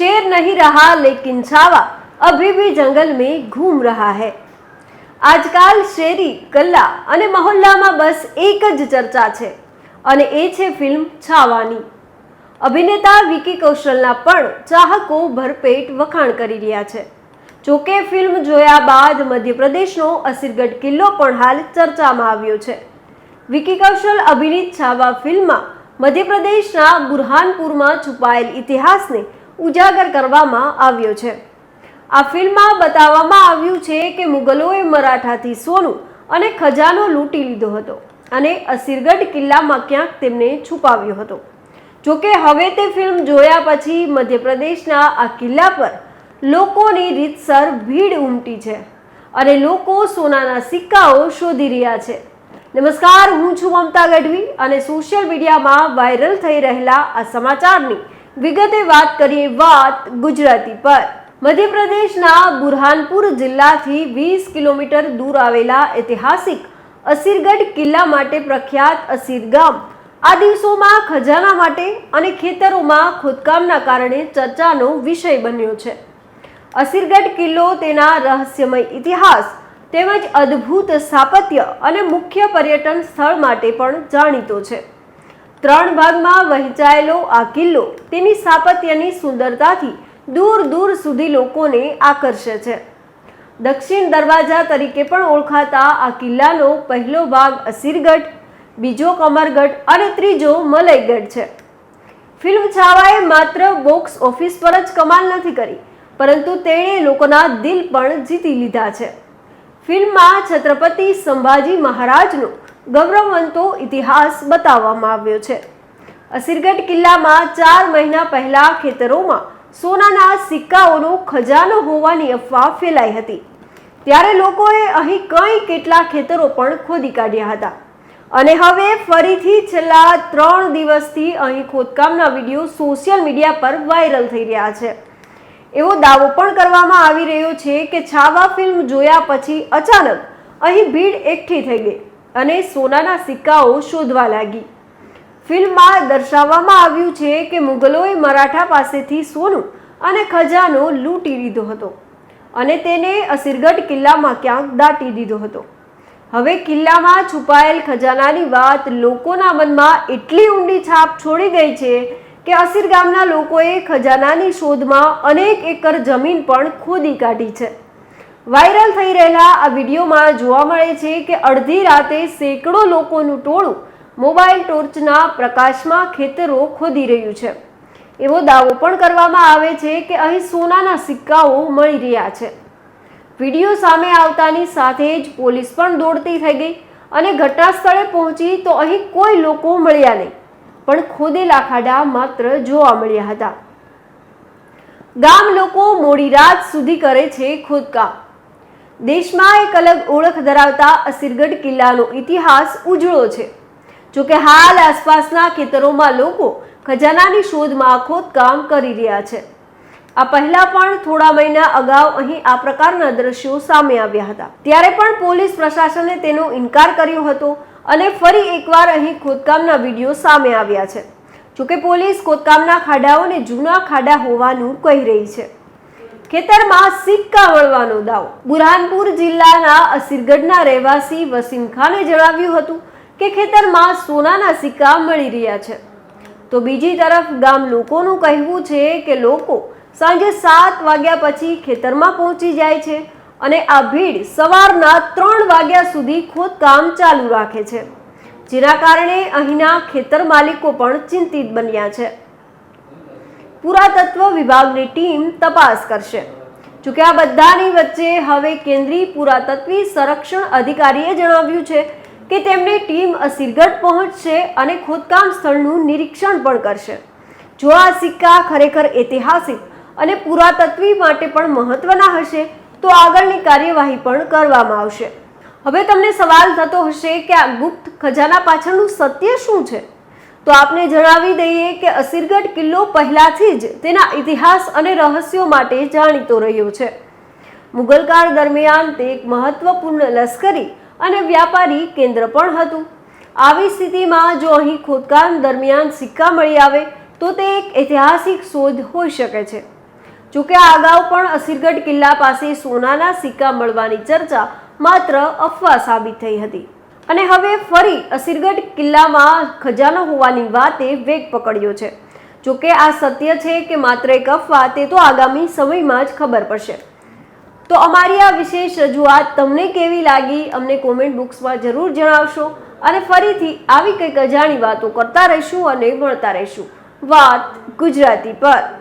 शेर नहीं रहा लेकिन छावा अभी भी जंगल में घूम रहा है આજકાલ શેરી કલ્લા અને મહોલ્લામાં બસ એક જ ચર્ચા છે અને એ છે ફિલ્મ છાવાની અભિનેતા વિકી કૌશલના પણ ચાહકો ભરપેટ વખાણ કરી રહ્યા છે જોકે ફિલ્મ જોયા બાદ મધ્યપ્રદેશનો અસીરગઢ કિલ્લો પણ હાલ ચર્ચામાં આવ્યો છે વિકી કૌશલ અભિનીત છાવા ફિલ્મમાં મધ્યપ્રદેશના બુરહાનપુરમાં છુપાયેલ ઇતિહાસને ઉજાગર કરવામાં આવ્યો છે. આ ફિલ્મમાં બતાવવામાં આવ્યું છે કે મુગલોએ મરાઠાથી સોનું અને ખજાનો લૂંટી લીધો હતો અને અસીરગઢ કિલ્લામાં ક્યાંક તેમને છુપાવ્યો હતો. જોકે હવે તે ફિલ્મ જોયા પછી મધ્યપ્રદેશના આ કિલ્લા પર લોકોની રીતસર ભીડ ઉમટી છે અને લોકો સોનાના સિક્કાઓ શોધી રહ્યા છે. નમસ્કાર, હું છું મમતા ગઢવી અને સોશિયલ મીડિયામાં વાયરલ થઈ રહેલા આ સમાચારની વિગતે વાત કરીએ વાત ગુજરાતી પર. મધ્યપ્રદેશના બુરહાનપુર જિલ્લાથી વીસ કિલોમીટર દૂર આવેલા ઐતિહાસિક અસીરગઢ કિલ્લા માટે પ્રખ્યાત અસીર ગામ. આ દિવસોમાં ખજાના માટે અને ખેતરોમાં ખોદકામના કારણે ચર્ચાનો વિષય બન્યો છે. અસીરગઢ કિલ્લો તેના રહસ્યમય ઇતિહાસ તેમજ અદ્ભુત સ્થાપત્ય અને મુખ્ય પર્યટન સ્થળ માટે પણ જાણીતો છે. ત્રણ ભાગમાં વહેંચાયેલો આ કિલ્લો તેની સ્થાપત્યની સુંદરતાથી દૂર દૂર સુધી લોકોને આકર્ષે છે. દક્ષિણ દરવાજા તરીકે પણ ઓળખાતા આ કિલ્લાનો પહેલો ભાગ અસીરગઢ, બીજો કમરગઢ અને ત્રીજો મલયગઢ છે. ફિલ્મ છાવાએ માત્ર બોક્સ ઓફિસ પર જ કમાલ નથી કરી, પરંતુ તેણે લોકોના દિલ પણ જીતી લીધા છે. ફિલ્મમાં છત્રપતિ સંભાજી મહારાજનો ગૌરવવંતો ઇતિહાસ બતાવવામાં આવ્યો છે. અસીરગઢ કિલ્લામાં ચાર મહિના પહેલા ખેતરોમાં સોનાના સિક્કાઓનો ખજાનો હોવાની અફવા ફેલાઈ હતી. ત્યારે લોકોએ અહીં કઈ કેટલા ખેતરો પણ ખોદી કાઢ્યા હતા. અને હવે ફરીથી છેલ્લા ત્રણ દિવસથી અહીં ખોદકામના વીડિયો સોશિયલ મીડિયા પર વાયરલ થઈ રહ્યા છે. એવો દાવો પણ કરવામાં આવી રહ્યો છે કે છાવા ફિલ્મ જોયા પછી અચાનક અહીં ભીડ એકઠી થઈ ગઈ. અને સોનાના સિક્કાઓ શોધવા લાગી. ફિલ્મમાં દર્શાવવામાં આવ્યું છે કે મુગલોએ મરાઠા પાસેથી સોનું અને ખજાનો લૂંટી લીધો હતો અને તેને અસીરગઢ કિલ્લામાં ક્યાંક દાટી દીધો હતો. હવે કિલ્લામાં છુપાયેલ ખજાનાની વાત લોકોના મનમાં એટલી ઊંડી છાપ છોડી ગઈ છે કે અસીર ગામના લોકોએ ખજાનાની શોધમાં અનેક એકર જમીન પણ ખોદી કાઢી છે. વાયરલ થઈ રહેલા આ વિડીયોમાં જોવા મળે છે કે અડધી રાતે સેંકડો લોકોનું ટોળું મોબાઈલ ટોર્ચના પ્રકાશમાં ખેતરો ખોદી રહ્યું છે. એવો દાવો પણ કરવામાં આવે છે કે અહીં સોનાના સિક્કાઓ મળી રહ્યા છે. વીડિયો સામે આવતાની સાથે જ પોલીસ પણ દોડતી થઈ ગઈ અને ઘટના સ્થળે પહોંચી તો અહીં કોઈ લોકો મળ્યા નહીં, પણ ખોદેલા ખાડા માત્ર જોવા મળ્યા હતા. ગામ લોકો મોડી રાત સુધી કરે છે ખોદકામ. દેશમાં એક અલગ ઓળખ ધરાવતા અસીરગઢ કિલ્લાનો ઇતિહાસ ઉજળો છે. જોકે હાલ આસપાસના ખેતરોમાં લોકો ખજાનાની શોધમાં ખોદકામ કરી રહ્યા છે. આ પહેલા પણ થોડા મહિના અગાઉ અહીં આ પ્રકારના દ્રશ્યો સામે આવ્યા હતા. ત્યારે પણ પોલીસ પ્રશાસને તેનો ઇનકાર કર્યો હતો અને ફરી એકવાર અહીં ખોદકામના વીડિયો સામે આવ્યા છે. જોકે પોલીસ ખોદકામના ખાડાઓને જૂના ખાડા હોવાનું કહી રહી છે. ખેતરમાં સિક્કા વળવાનો દાવો. બુરહાનપુર જિલ્લાના અસીરગઢના રહેવાસી વસીમ ખાને જણાવ્યું હતું કે ખેતરમાં સોનાના સિક્કા મળી રહ્યા છે. તો બીજી તરફ ગામ લોકોનું કહેવું છે કે લોકો સાંજે સાત વાગ્યા પછી ખેતરમાં પહોંચી જાય છે અને આ ભીડ સવારના ત્રણ વાગ્યા સુધી ખોદકામ ચાલુ રાખે છે. જેના કારણે અહીંના ખેતર માલિકો પણ ચિંતિત બન્યા છે. પુરાતત્વ વિભાગની ટીમ તપાસ કરશે. જોકે આ બધાની વચ્ચે હવે કેન્દ્રીય પુરાતત્વી સંરક્ષણ અધિકારીએ જણાવ્યું છે કે તેમની ટીમ અસીરગઢ પહોંચશે અને ખોદકામ સ્થળનું નિરીક્ષણ પણ કરશે. જો આ સિક્કા ખરેખર ઐતિહાસિક અને પુરાતત્વી માટે પણ મહત્વના હશે, તો આગળની કાર્યવાહી પણ કરવામાં આવશે. હવે તમને સવાલ થતો હશે કે આ ગુપ્ત ખજાના પાછળનું સત્ય શું છે? તો આપને જણાવી દઈએ કે અસીરગઢ કિલ્લો પહેલાથી જ તેના ઇતિહાસ અને રહસ્યો માટે જાણીતો રહ્યો છે. મુગલકાળ દરમિયાન તે એક મહત્વપૂર્ણ લશ્કરી અને વ્યાપારી કેન્દ્ર પણ હતું. આવી સ્થિતિમાં જો અહીં ખોદકામ દરમિયાન સિક્કા મળી આવે, તો તે એક ઐતિહાસિક શોધ હોઈ શકે છે. જોકે આ અગાઉ પણ અસીરગઢ કિલ્લા પાસે સોનાના સિક્કા મળવાની ચર્ચા માત્ર અફવા સાબિત થઈ હતી. અને હવે ફરી અસીરગઢ કિલ્લામાં ખજાનો હોવાની વાતે વેગ પકડ્યો છે. જોકે આ સત્ય છે કે માત્ર એક અફવા તે તો આગામી સમયમાં જ ખબર પડશે. તો અમારી આ વિશેષ રજૂઆત તમને કેવી લાગી અમને કોમેન્ટ બોક્સમાં જરૂર જણાવશો અને ફરીથી આવી કંઈક અજાણી વાતો કરતા રહીશું અને ભણતા રહીશું. વાત ગુજરાતી પર.